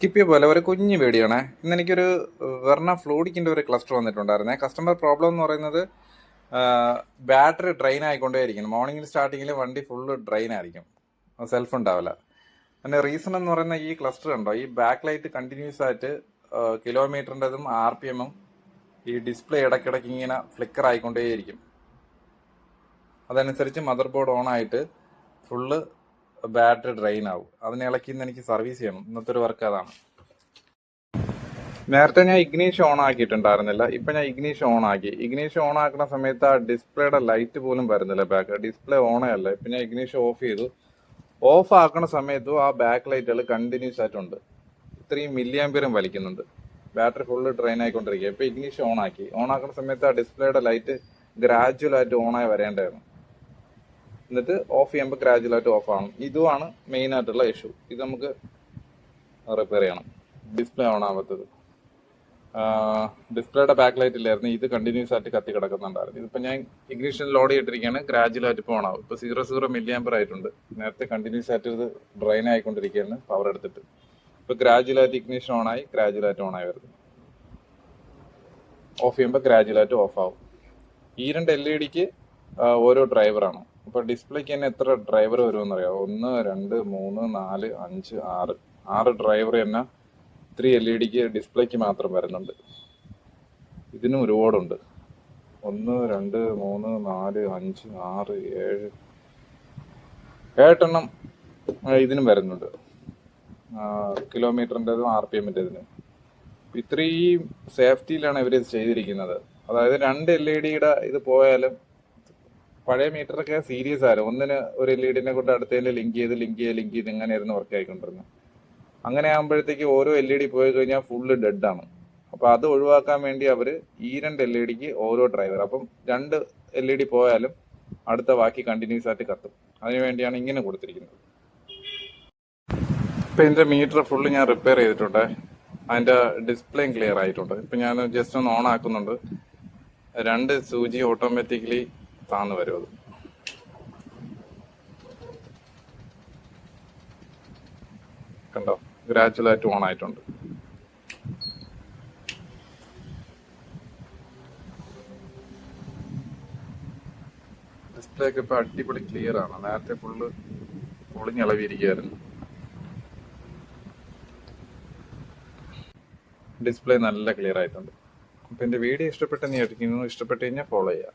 Skip പോലെ ഒരു കുഞ്ഞ് പേടിയാണ്. ഇന്ന് എനിക്കൊരു വെർണ ഫ്ലൂഡിക്കിന്റെ ഒരു ക്ലസ്റ്റർ വന്നിട്ടുണ്ടായിരുന്നേ. കസ്റ്റമർ പ്രോബ്ലം എന്ന് പറയുന്നത് ബാറ്ററി ഡ്രെയിൻ ആയിക്കൊണ്ടേയിരിക്കും മോർണിംഗിൽ സ്റ്റാർട്ടിങ്ങിൽ വണ്ടി ഫുള്ള് ഡ്രെയിൻ ആയിരിക്കും. സെൽഫ് ഉണ്ടാവില്ല. അതിന്റെ റീസൺ എന്ന് പറയുന്ന ഈ ക്ലസ്റ്റർ ഉണ്ടോ? ഈ ബാക്ക് ലൈറ്റ് കണ്ടിന്യൂസ് ആയിട്ട് കിലോമീറ്ററിന്റെതും ആർ പി എമ്മും ഈ ഡിസ്പ്ലേ ഇടയ്ക്കിടയ്ക്ക് ഇങ്ങനെ ഫ്ലിക്കർ ആയിക്കൊണ്ടേയിരിക്കും. അതനുസരിച്ച് മദർ ബോർഡ് ഓൺ ആയിട്ട് ഫുള്ള് ബാറ്ററി ഡ്രെയിൻ ആവും അതിനെ ഇളക്കി ഇന്ന് എനിക്ക് സർവീസ് ചെയ്യണം. ഇന്നത്തെ ഒരു വർക്ക് അതാണ്. നേരത്തെ ഞാൻ ഇഗ്നീഷ് ഓൺ ആക്കിയിട്ടുണ്ടായിരുന്നില്ല. ഇപ്പൊ ഞാൻ ഇഗ്നീഷ് ഓൺ ആക്കി. ഇഗ്നീഷ് ഓൺ ആക്കുന്ന സമയത്ത് ആ ഡിസ്പ്ലേയുടെ ലൈറ്റ് പോലും വരുന്നില്ല ബാക്ക് ഡിസ്പ്ലേ ഓണേ അല്ല. ഇപ്പൊ ഞാൻ ഇഗ്നീഷ് ഓഫ് ചെയ്തു. ഓഫ് ആക്കുന്ന സമയത്തും ആ ബാക്ക് ലൈറ്റുകൾ കണ്ടിന്യൂസ് ആയിട്ടുണ്ട്. ഇത്രയും മില്ലിയാമ്പിയറും വലിക്കുന്നുണ്ട്. ബാറ്ററി ഫുള്ള് ഡ്രെയിൻ ആയിക്കൊണ്ടിരിക്കുക ഇപ്പൊ ഇഗ്നീഷ് ഓൺ ആക്കി. ഓൺ ആക്കുന്ന സമയത്ത് ആ ഡിസ്പ്ലേയുടെ ലൈറ്റ് ഗ്രാജുവൽ ആയിട്ട് ഓൺ ആയി വരേണ്ടായിരുന്നു. എന്നിട്ട് ഓഫ് ചെയ്യുമ്പോൾ ഗ്രാജുവൽ ആയിട്ട് ഓഫ് ആവണം. ഇതുമാണ് മെയിൻ ആയിട്ടുള്ള ഇഷ്യൂ ഇത് നമുക്ക് റിപ്പയർ ചെയ്യണം. ഡിസ്പ്ലേ ഓൺ ആവാത്തത്. ഡിസ്പ്ലേയുടെ ബാക്ക് ലൈറ്റ് ഇല്ലായിരുന്നു. ഇത് കണ്ടിന്യൂസ് ആയിട്ട് കത്തി കിടക്കുന്നുണ്ടായിരുന്നു. ഇതിപ്പോൾ ഞാൻ ഇഗ്നിഷൻ ലോഡ് ചെയ്തിരിക്കുകയാണ് ഗ്രാജുവൽ ആയിട്ട് ഇപ്പോൾ ആവും. ഇപ്പോൾ സീറോ സീറോ മില്ലി ആമ്പർ ആയിട്ടുണ്ട്. നേരത്തെ കണ്ടിന്യൂസ് ആയിട്ട് ഇത് ഡ്രെയിൻ ആയിക്കൊണ്ടിരിക്കുകയാണ് പവർ എടുത്തിട്ട്. ഇപ്പോൾ ഗ്രാജുവൽ ആയിട്ട് ഇഗ്നിഷൻ ഓൺ ആയി. ഗ്രാജുവൽ ആയിട്ട് ഓൺ ആയിരുന്നു ഓഫ് ചെയ്യുമ്പോൾ ഗ്രാജുവൽ ആയിട്ട് ഓഫ് ആവും. ഈ രണ്ട് എൽ ഇ ഡിക്ക് ഓരോ ഡ്രൈവറാണ് അപ്പോൾ ഡിസ്പ്ലേക്ക് തന്നെ എത്ര ഡ്രൈവർ വരുമെന്ന് അറിയാം ഒന്ന് രണ്ട് മൂന്ന് നാല് അഞ്ച് ആറ്. ആറ് ഡ്രൈവർ തന്നെ ത്രീ എൽ ഇ ഡിക്ക് ഡിസ്പ്ലേക്ക് മാത്രം വരുന്നുണ്ട്. ഇതിനും ഒരുപാടുണ്ട്. ഒന്ന് രണ്ട് മൂന്ന് നാല് അഞ്ച് ആറ് ഏഴ് ഏട്ടെണ്ണം ഇതിനും വരുന്നുണ്ട്. കിലോമീറ്ററിന്റെതും ആർ പി എമ്മിന്റെതിനും ഇത്രയും സേഫ്റ്റിയിലാണ് ഇവർ ചെയ്തിരിക്കുന്നത്. അതായത് രണ്ട് എൽ ഇ ഡിയുടെ ഇത് പോയാലും പഴയ മീറ്ററൊക്കെ സീരിയസ് ആയിരുന്നു. ഒന്നിന് ഒരു എൽ ഇ ഡിനെ കൊണ്ട് അടുത്തതിൽ ലിങ്ക് ചെയ്ത് ലിങ്ക് ചെയ്ത് ലിങ്ക് ചെയ്ത് ഇങ്ങനെയായിരുന്നു വർക്ക് ആയിക്കൊണ്ടിരുന്നത്. അങ്ങനെ ആകുമ്പോഴത്തേക്ക് ഓരോ എൽ ഇ ഡി പോയി കഴിഞ്ഞാൽ ഫുള്ള് ഡെഡ് ആണ്. അപ്പോൾ അത് ഒഴിവാക്കാൻ വേണ്ടി അവർ ഈ രണ്ട് എൽ ഇ ഡിക്ക് ഓരോ ഡ്രൈവർ അപ്പം രണ്ട് എൽ ഇ ഡി പോയാലും അടുത്ത ബാക്കി കണ്ടിന്യൂസ് ആയിട്ട് കത്തും. അതിനുവേണ്ടിയാണ് ഇങ്ങനെ കൊടുത്തിരിക്കുന്നത്. ഇപ്പം എന്റെ മീറ്റർ ഫുള്ള് ഞാൻ റിപ്പയർ ചെയ്തിട്ടുണ്ട്. അതിന്റെ ഡിസ്പ്ലേയും ക്ലിയർ ആയിട്ടുണ്ട്. ഇപ്പം ഞാൻ ജസ്റ്റ് ഒന്ന് ഓൺ ആക്കുന്നുണ്ട്. രണ്ട് സൂചി ഓട്ടോമാറ്റിക്കലി താന്ന് വരും അത്. കണ്ടോ? ഗ്രാജുവൽ ആയിട്ട് ഓൺ ആയിട്ടുണ്ട്. ഡിസ്പ്ലേ ഒക്കെ ഇപ്പൊ അടിപൊളി ക്ലിയർ ആണ്. നേരത്തെ ഫുള്ള് പൊളിഞ്ഞളവിയിരിക്കുകയായിരുന്നു ഡിസ്പ്ലേ നല്ല ക്ലിയർ ആയിട്ടുണ്ട്. അപ്പൊ എന്റെ വീഡിയോ ഇഷ്ടപ്പെട്ടെന്ന് വിചാരിക്കുന്നു. ഇഷ്ടപ്പെട്ട് കഴിഞ്ഞാൽ ഫോളോ ചെയ്യാം